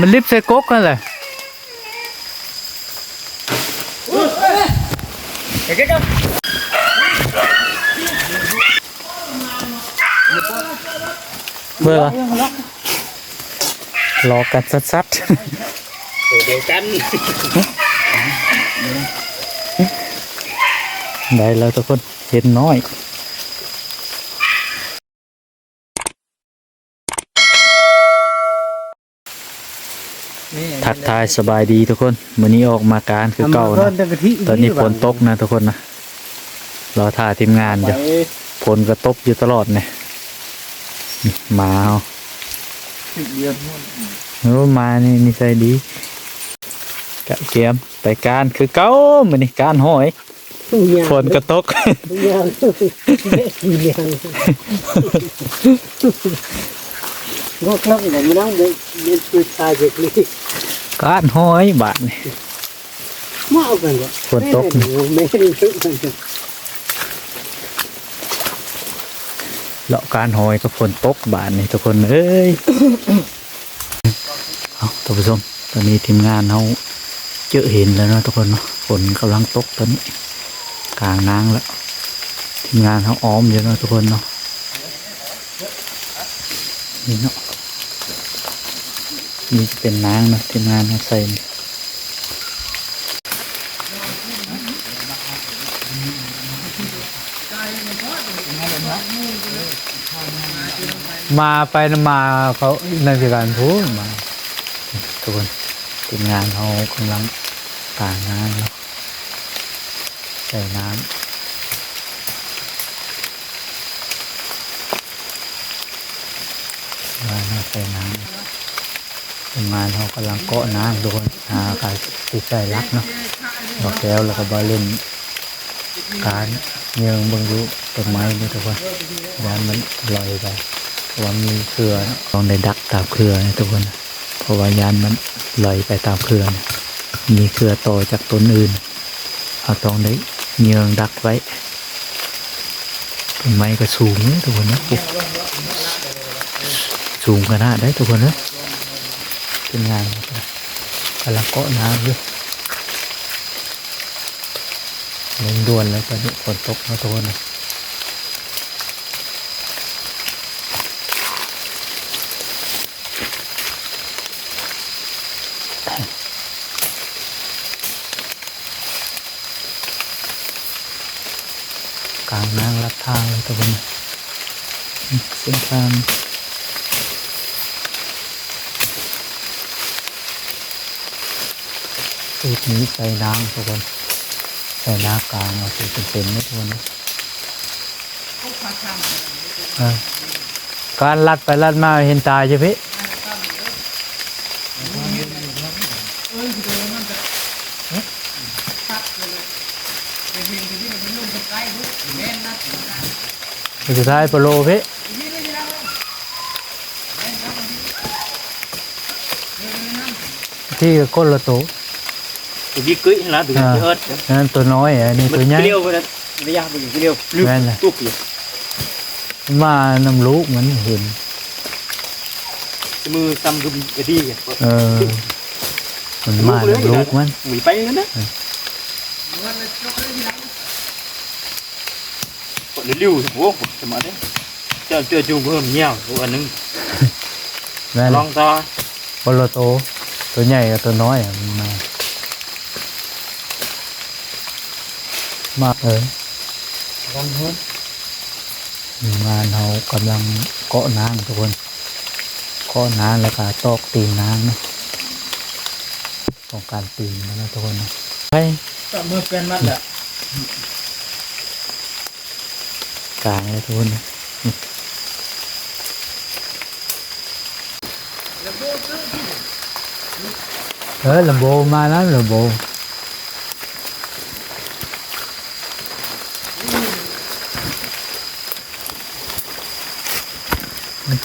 มันลิฟต์ใส่กกกันเลยเบื่อรอกันสัด เดียวกัน ๆ ได้แล้ว ทุกคนเห็นน้อยทักทายสบายดีทุกคนมื้อนี้ออกมาการคือเก่านะตอนนี้ฝนตกนะทุกคนนะรอถ่ายทีมงานอยู่ฝนก็ตกอยู่ตลอดเนี่ยนี่หมาเอาโอ้หมานี่นิสัยดีกะเกียมไปการคือเก่ามื้อนี้การห้อยฝนก็ตกยั งยังก็ครับแต่ไม่ต้องเดินเดินตายเด็กนี่การห้อยบาดนี่มาเอากันก็ฝนตกไม่ได้เยอะกันเลาะการหอยก็ฝนตกบาดนี่ทุกคนเอ้ยเอาท่านผู้ชมตอนนี้ทีมงานเราเจอเห็นแล้วนะทุกคนเนาะฝนกำลังตกตอนนี้ กลางนางแล้วทีมงานเขาอ้อมอยู่เนะทุกคนเนาะนี่เนาะ นี่จะเป็นนางเนาะทีมงานเขาใส่นี่มาไปนะมาเขาในสิการพูดมาทุกคนทีมงานเขากำลังต่างงานเนาะใส่น้ำมาใส่น้ำ ทีมงานเขากำลังเกาะน้ำทุกคนหาใครติดใส่รักเนาะบอกแล้วแล้วก็บาเล่นการเมืองเบางอยุต้นไม้นี่ทุกคนยานมันลอยไปว่ามีเครือเนาะต้องได้ดักตามเครือนะทุกคนเพราะว่ายานมันลอยไปตามเครือนะมีเครือต่อจากต้นอื่นเอาต้องได้เยืองดักไว้ต้นไม้ก็สูงนะทุกคนนะสูงขนาดได้ทุกคนนะ เป็นงานกำลังเกาะน้ำอยู่เร่งด่วนแล้วตอนนี้ฝนตกนะทุกคนะกลางน้ำลัดทางเลยทุกคนนะอืมเส้นทางสูตร นี้ใส่น้ำทุกคนใส่น้ำกลางเอาสูตรเป็นๆนะทุกคนนะเออการลัดไปลัดมาเห็นตายใช่ไหมสุดท้ายโปโลเพที่ก้นละโต ตัวนี้ cưỡi là từ cái ớt นั่นตัวน้อยอะนี่ตัว mình ใหญ่ cái liêu vậy đấy bây giờ mình cái liêu liêu Ven này. tuột liêu มานำลูกมันเห็น cái mưa xăm gum cái đi kìa เออมันมานำลูกมัน mình bay nữa đấy còn nó liêu thì bố thì mà đấy chờ chờ chung có nhiều của anh นึงแม่น long to โปโลโตตัวใหญ่กับตัวน้อยอะมันมา มาเออกันเฮ้ยงานเขากำลังเกาะนางทุกคนเกาะนางแล้วก็ตอกตีนนางเนาะต้องการตีนมันนะทุกคนนะไปก็มือเป็นมัดอะกลางเลยทุกคนนะเออลำโบมาแล้วลำโบมันจ้อยลำโบ ใช่อันนั้นเบอร์กับพี่วิจิตเนี่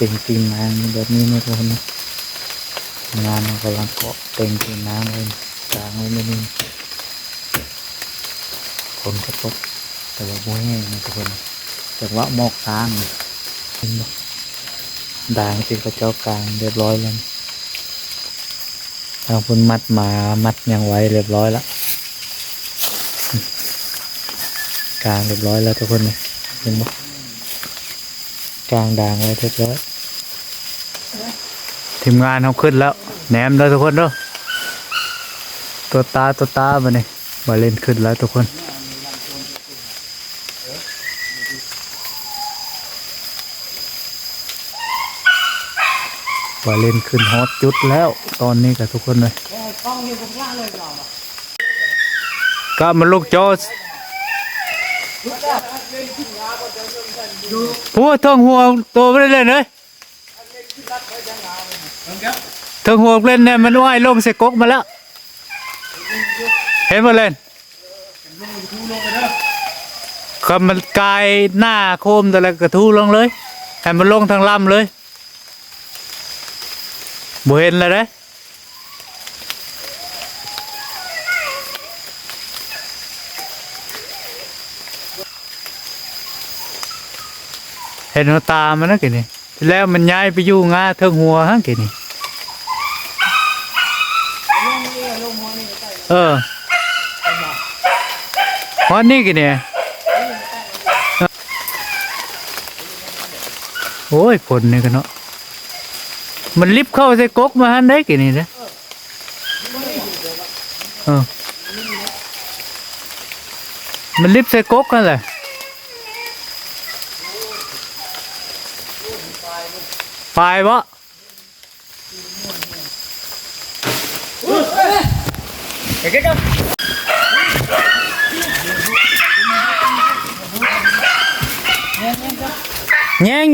เห็นบอกเต็งตีน้ำแบบนี้นะทุกคนนะงานมันกำลังเกาะเต็งตีนน้ำเลยกลางไว้ไม่นิ่งฝนก็ตกแต่ว่าบ่แห้งนะทุกคนแต่ว่าหมอกกลางเห็นบด่างเป็นกระเจอกกลางเรียบร้อยแล้วทางคุณมัดหมามัดยังไว้เรียบร้อยแล้วกลางเรียบร้อยแล้วทุกคนเห็นไหมกลางด่างไว้เรียบร้อย ทีมงานเขาขึ้นแล้วแหนมแล้วทุกคนเด้อตัวตาตัวตามาเนี่ยมาเล่นขึ้นแล้วทุกคนมาเล่นขึ้นฮอตจุดแล้วตอนนี้กับทุกคนเลยก็มันลูกโจสพูดทั้งหัวตัวไม่ได้เล่นเลย ทั้งหัวเล่นเนี่ยมันว่ายลงใส่กกมาแล้ว เห็นมาเล่นก็มันกายหน้าโคมแต่ละกระทู้ลงเลยให้มันลงทางลำเลยบ่เห็นเลยเด้เห็นหัวตามันนะกี่นี่แล้วมันย้ายไปอยู่งาเทิงหัวฮะกี่นี่ เออวันนี้กี่นี่ยโอ้ยผลนี่กันเนาะมันลิฟต์เข้าใส่กกมาหันได้กี่นี่นะเออมันลิฟต์ใส่กกกันแหละไฟวะแยงแ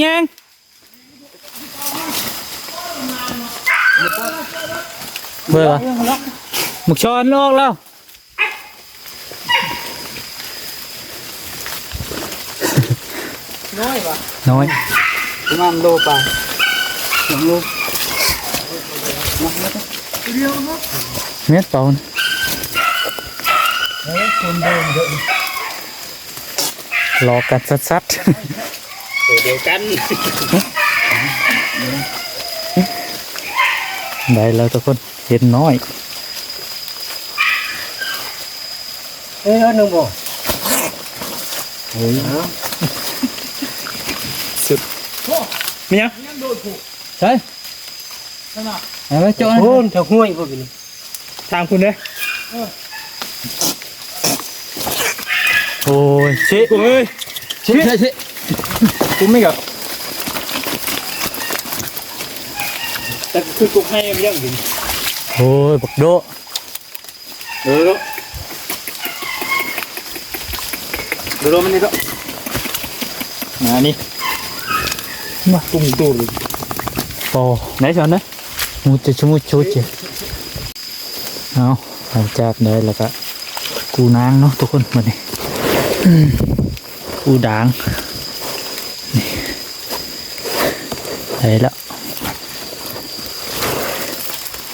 ยงเบื่อหมึกช้อนลอกแล้วน้อยปะน้อยป ระมาณโลไปสองโลเม็ดเปล่านะคนเดินเยอะรอกันซัดเดียวกันๆได้แล้วทุกคนเห็นน้อยเอ้ยหนึ่งบ่เฮ้ยมียังใช่เอาไปโจนโอ้นเท่าห้วยพวกนี้ทางคุณเลย โอ้ยชิกูเอ้ยชิชิชิกูไม่กับแต่คือกูให้ยังยังอยู่โอ้ยบักโดเออเดี๋ยวมันนี่ก็มานี่มาตุ้มตูเลยโอ้ไหนช้อนนะมูจะชมูชูจิเอาหลังจากได้แล้วก็กูนางเนาะทุกคนมาเนี่ กูด่างได้แล้ว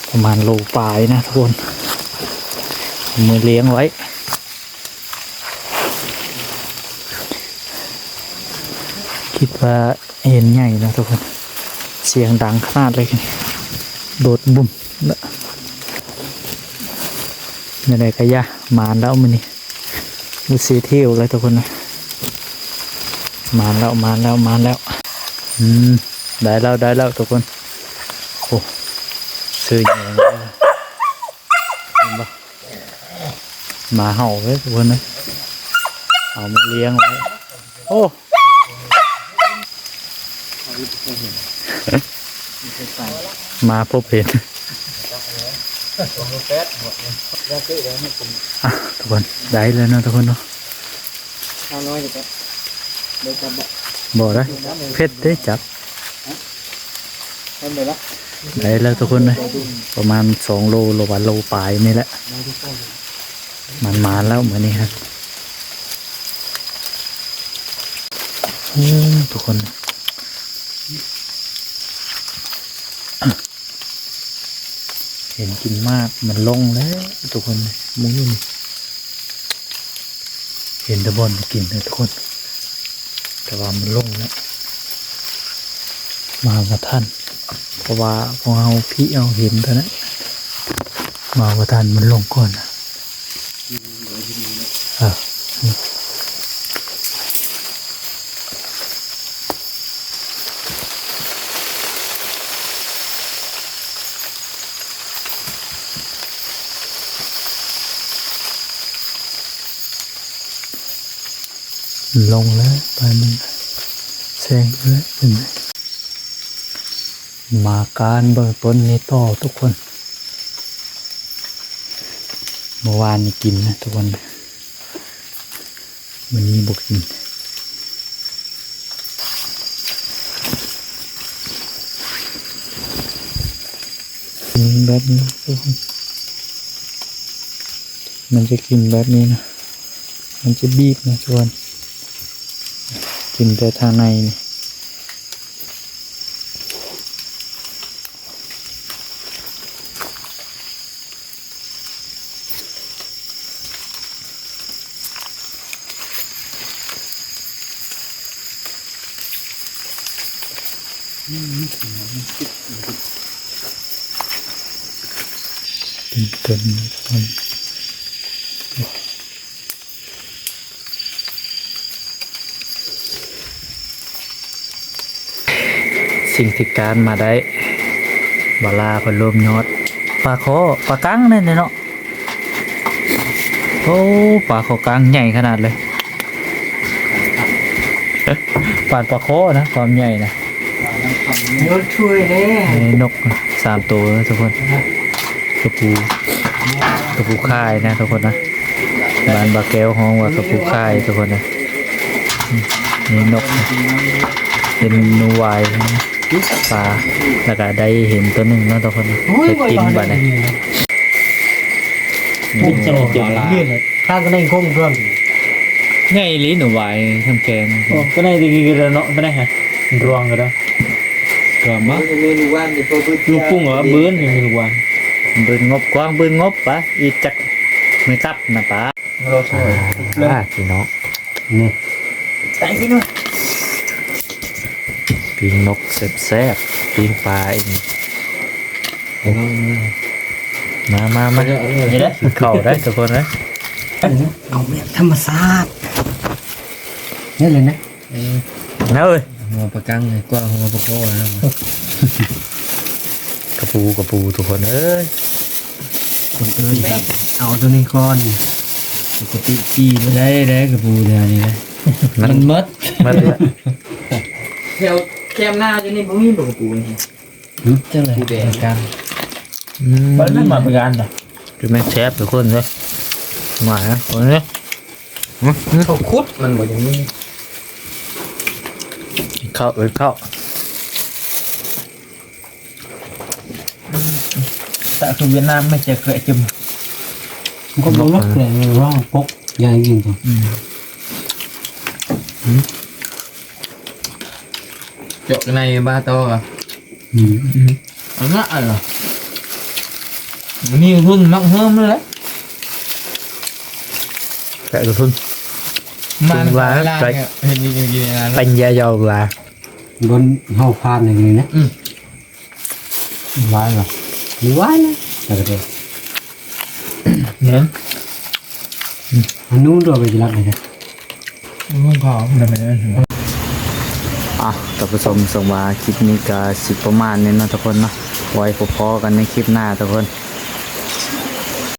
ประมาณโลปลายนะทุกคนมือเลี้ยงไว้คิดว่าเห็นใหญ่นะทุกคน เสียงดังขนาดเลยโดดบุ่มแล้วไม่ได้กะยะมาแล้วมันนี่ มุสีเที่ยวเลยทุกคนนะมาแล้วมาแล้วมาแล้ว อืม ได้แล้วได้แล้วทุกคน โอ้ซื้อใหญ่แล้วเห็นปะหมาเห่าเลยทุกคนนะเอามาเลี้ยงไว้ โอ้มาพบเห็น อะทุกคนได้แล้วเนาะทุกคนเนาะเอาน้อยจะเดี๋ยวจะบอกบอกได้เพชรได้จับได้แล้วทุกคนเลยประมาณสองโลโลวันโลปลายนี่แหละมันมาแล้วเหมือนนี้ครับทุกคน ห็นกินมากมันลงแล้วทุกคนมุ้งนี่เห็นตะบอลกินเลยทุกคน แต่ว่ามันลงแล้วมากระท่านเพราะว่าพอเอาพี่เอาเห็นตอนนั้นมากระท่านมันลงก่อนนะ ลงแล้วไปมันแซงแล้วเห็นไหมมาการเบื้องต้นนี้ต่อทุกคนเมื่อวานนี่กินนะทุกคนวันนี้บุกกินกินแบบนี้ทุกคนมันจะกินแบบนี้นะ มันจะบีบนะทุกคน กินแต่ทางในนี่ เต็มเต็มๆทุกคน สิ่งที่การมาได้บลาเพนลมยอดปลาโคปลากังนั่นเนาะโอ้ปลาโคกังใหญ่ขนาดเลยปลาปลาโคนะความใหญ่นะรถช่วยแน่นี่นกสามตัวนะทุกคนกระปูกระปูค่ายนะทุกคนนะบานบาแก้วห้องว่ากระปูค่ายทุกคนนะนี่นกนะเป็นนูวายนะ ปลาแล้วก็ได้เห็นตัวหนึ่งเนาะทุกคนนะเห็ดกินบ้านเนี่ยพุ่งจะหมดเรื่องเลยข้างก็ได้คงเพิ่มไงลิ้นหนูวายทำแกงก็ได้ดีกันแล้วเนาะก็ได้ฮะรวงกันแล้วกลับมาเมนูว่านเดี๋ยวพอลูกปุ้งเหรอเบิ้นมีลูกวันเบิ้งงบกว้างเบิ้งงบปะอีจักไม่กลับนะปะเราช่วยอ่าพี่น้องนี่ใส่ที่นู่น ปิ้งนกแซ่บๆปิ้งปลาเองมามามาเดี๋ยวได้กินข้าวได้ทุกคนนะเอาแบบธรรมชาตินี่เลยนะเอาเลยหัวปลากังเลยกว้างหัวปลาโคนะกระปูกระปูทุกคนเอ้ยคนอื่นครับเอาตัวนี้ก่อนปกติปีไม่ได้ได้กับปูเดียวนี้นะมันมันมดมันละแถวแคมหน้าจะนี่บ่มีปลาปูนี่เจ้าเลยปูแดงกันอืมมันไม่มาเป็นกันเหรอคือแม่งแซ่บทุกคนเลยมาฮะคนนี้เขาคุดมันบ่อย่างนี้เข้าเอ้ยเข้าแต่คือเวียดนามไม่จะเคยจิ้มมันก็บอกว่าแต่ร่องปกใหญ่จริงจังเจาะในบ้าโตอะอืมอันนั้นอะไรเหรอนี่รุ่นมักเฮิมเลยแหละแต่ทุกคนมันหลายร้าน เนี่ยเห็นจริงๆนะปัญญายาวลาบนเฮาพานอย่างนี้นะหวานเหรอหรือว่านะแต่ก็เนี่ย อะท่านผู้ชมส่งมาคลิปนี้ก็สิประมาณนี้นะทุกคนเนาะไว้พอๆกันในคลิปหน้าทุกคน